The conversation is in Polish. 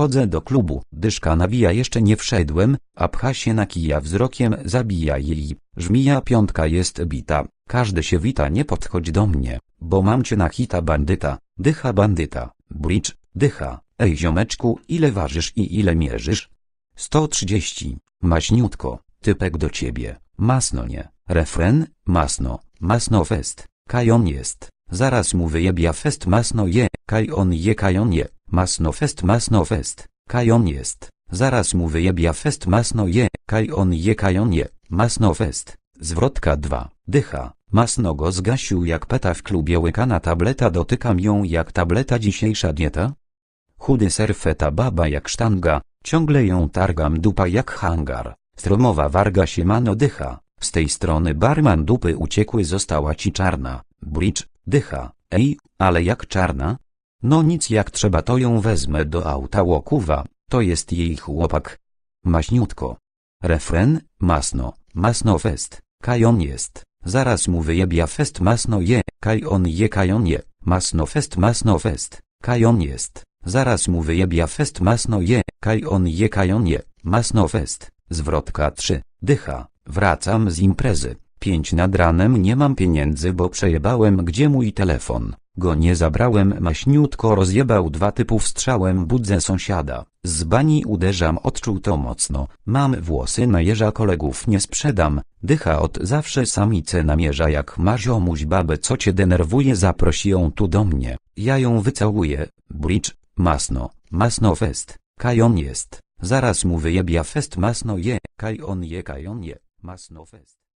Wchodzę do klubu, dyszka nawija jeszcze nie wszedłem, a pcha się na kija wzrokiem zabija jej. Żmija piątka jest bita, każdy się wita nie podchodź do mnie, bo mam cię na hita bandyta, dycha bandyta, bridge, dycha, ej ziomeczku ile ważysz i ile mierzysz? 130, maśniutko, typek do ciebie, masno nie, refren, masno, masno fest, kajon jest, zaraz mu wyjebia fest masno je, kajon je kajon je, masno fest masno fest, kajon jest, zaraz mu wyjebia fest masno je, kajon je kajon je, masno fest, zwrotka 2, dycha, masno go zgasił jak peta w klubie łykana tableta. Dotykam ją jak tableta. Dzisiejsza dieta? Chudy serfeta baba jak sztanga, ciągle ją targam dupa jak hangar. Stromowa warga się mano dycha, z tej strony barman dupy uciekły została ci czarna. Bridge, dycha, ej, ale jak czarna? No nic jak trzeba to ją wezmę do auta łokuwa, to jest jej chłopak. Maśniutko. Refren, masno, masno fest, kajon jest, zaraz mu wyjebia fest masno je, kajon je kajon je, masno fest masno fest, kajon jest. Zaraz mu wyjebia fest masno je, kajon je kajon je, masno fest, zwrotka 3, dycha, wracam z imprezy, 5 nad ranem nie mam pieniędzy bo przejebałem gdzie mój telefon, go nie zabrałem maśniutko rozjebał dwa typów strzałem budzę sąsiada, z bani uderzam odczuł to mocno, mam włosy na jeża kolegów nie sprzedam, dycha od zawsze samice namierza jak ma ziomuś babę co cię denerwuje zaprosi ją tu do mnie, ja ją wycałuję, bridge, Masno, masno fest, kajon jest, zaraz mu wyjebia fest masno je, kajon je kajon je, masno fest.